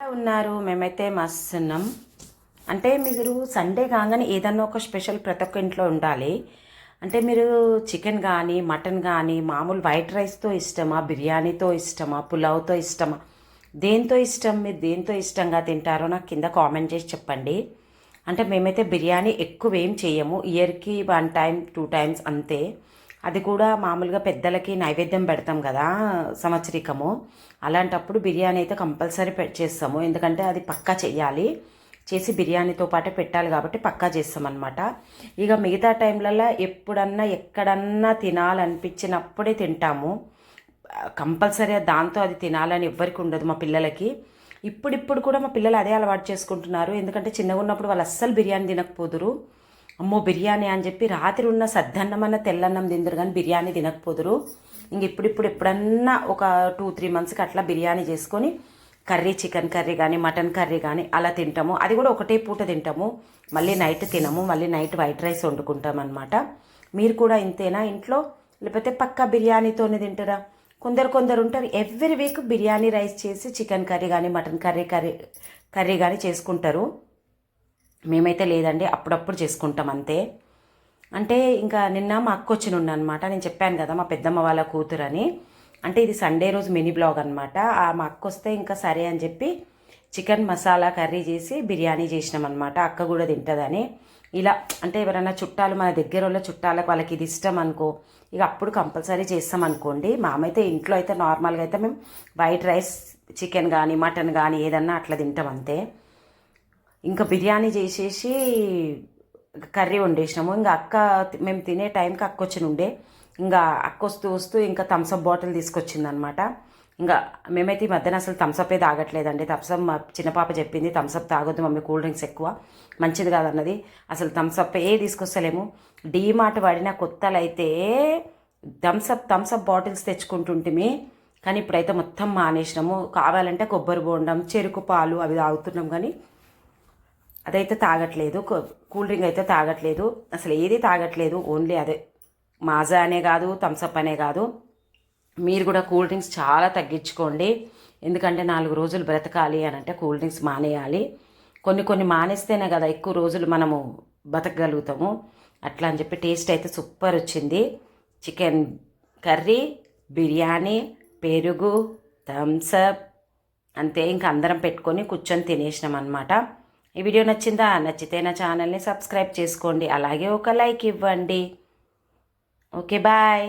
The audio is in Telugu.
ఉన్నారు? మేమైతే మస్తున్నాం. అంటే మీరు సండే కాగానే ఏదన్నా ఒక స్పెషల్ ప్రతి ఒక్క ఇంట్లో ఉండాలి. అంటే మీరు చికెన్ కానీ మటన్ కానీ మామూలు వైట్ రైస్తో ఇష్టమా? బిర్యానీతో ఇష్టమా? పులావ్తో ఇష్టమా? దేంతో ఇష్టం? మీరు దేంతో ఇష్టంగా తింటారో నాకు కింద కామెంట్ చేసి చెప్పండి. అంటే మేమైతే బిర్యానీ ఎక్కువ ఏం చేయము. ఇయర్కి వన్ టైం టూ టైమ్స్ అంతే. అది కూడా మామూలుగా పెద్దలకి నైవేద్యం పెడతాం కదా సంవత్సరికము. అలాంటప్పుడు బిర్యానీ అయితే కంపల్సరీ పె చేస్తాము. ఎందుకంటే అది పక్కా చెయ్యాలి చేసి బిర్యానీతో పాటే పెట్టాలి కాబట్టి పక్కా చేస్తామన్నమాట. ఇక మిగతా టైంలలో ఎప్పుడన్నా ఎక్కడన్నా తినాలనిపించినప్పుడే తింటాము. కంపల్సరీ దాంతో అది తినాలని ఎవ్వరికి ఉండదు మా పిల్లలకి. ఇప్పుడిప్పుడు కూడా మా పిల్లలు అదే అలవాటు చేసుకుంటున్నారు. ఎందుకంటే చిన్నగా ఉన్నప్పుడు వాళ్ళు అస్సలు బిర్యానీ తినకపోదురు. అమ్మో బిర్యానీ అని చెప్పి రాత్రి ఉన్న సద్దన్నమన్న తెల్లన్నం తిందరు కానీ బిర్యానీ తినకపోదురు. ఇంక ఇప్పుడిప్పుడు ఎప్పుడన్నా ఒక టూ త్రీ మంత్స్కి అట్లా బిర్యానీ చేసుకొని కర్రీ చికెన్ కర్రీ కానీ మటన్ కర్రీ కానీ అలా తింటాము. అది కూడా ఒకటే పూట తింటాము. మళ్ళీ నైట్ తినము. మళ్ళీ నైట్ వైట్ రైస్ వండుకుంటాం అనమాట మీరు కూడా ఇంతేనా ఇంట్లో? లేకపోతే పక్కా బిర్యానీతోనే తింటారా? కొందరు కొందరు ఉంటారు. ఎవ్రీ వీక్ బిర్యానీ రైస్ చేసి చికెన్ కర్రీ కానీ మటన్ కర్రీ కర్రీ కర్రీ కానీ చేసుకుంటారు. మేమైతే లేదండి అప్పుడప్పుడు చేసుకుంటాం అంతే. అంటే ఇంకా నిన్న మా అక్క వచ్చి అనమాట నేను చెప్పాను కదా మా పెద్దమ్మ వాళ్ళ కూతురని. అంటే ఇది సండే రోజు మినీ బ్లాగ్ అనమాట ఆ మా అక్క వస్తే ఇంకా సరే అని చెప్పి చికెన్ మసాలా కర్రీ చేసి బిర్యానీ చేసినాం అనమాట అక్క కూడా తింటుందని. ఇలా అంటే ఎవరైనా చుట్టాలు మన దగ్గర వాళ్ళ చుట్టాలకు వాళ్ళకి ఇది ఇష్టం అనుకో ఇక అప్పుడు కంపల్సరీ చేస్తాం అనుకోండి. మామైతే ఇంట్లో అయితే నార్మల్గా అయితే మేము వైట్ రైస్ చికెన్ కానీ మటన్ కానీ ఏదన్నా అట్లా తింటాం అంతే. ఇంకా బిర్యానీ చేసేసి కర్రీ వండేసినాము. ఇంకా అక్క మేము తినే టైంకి అక్క వచ్చి ఉండే ఇంకా అక్క వస్తూ వస్తూ ఇంకా థమ్సప్ బాటిల్ తీసుకొచ్చింది అనమాట ఇంకా మేమైతే ఈ మధ్యన అసలు థమ్సప్ే తాగట్లేదండి. థమ్సప్ మా చిన్న పాప చెప్పింది థమ్సప్ తాగొద్దు మమ్మీ కూల్ డ్రింక్స్ ఎక్కువ. మంచిది కాదన్నది. అసలు థమ్సప్ ఏ తీసుకొస్తలేము. డీమార్ట్ వాడిన కొత్తలు అయితే థమ్సప్ థమ్సప్ బాటిల్స్ తెచ్చుకుంటుంటిమి. కానీ ఇప్పుడైతే మొత్తం మానేసినాము. కావాలంటే కొబ్బరి బోండం చెరుకు పాలు అవి తాగుతున్నాం కానీ అదైతే తాగట్లేదు. కూల్ డ్రింక్ అయితే తాగట్లేదు. అసలు ఏది తాగట్లేదు ఓన్లీ అదే. మాజా అనే కాదు థమ్సప్ అనే కాదు. మీరు కూడా కూల్ డ్రింక్స్ చాలా తగ్గించుకోండి. ఎందుకంటే నాలుగు రోజులు బ్రతకాలి అని అంటే కూల్ డ్రింక్స్ మానేయాలి. కొన్ని కొన్ని మానేస్తేనే కదా ఎక్కువ రోజులు మనము బతకగలుగుతాము. అట్లా అని చెప్పి టేస్ట్ అయితే సూపర్ వచ్చింది. చికెన్ కర్రీ బిర్యానీ పెరుగు థమ్సప్ అంతే ఇంకా అందరం పెట్టుకొని కూర్చొని తినేసినాం అనమాట ఈ వీడియో నచ్చిందా? నచ్చితే నా ఛానల్ని సబ్స్క్రైబ్ చేసుకోండి. అలాగే ఒక లైక్ ఇవ్వండి. Okay bye.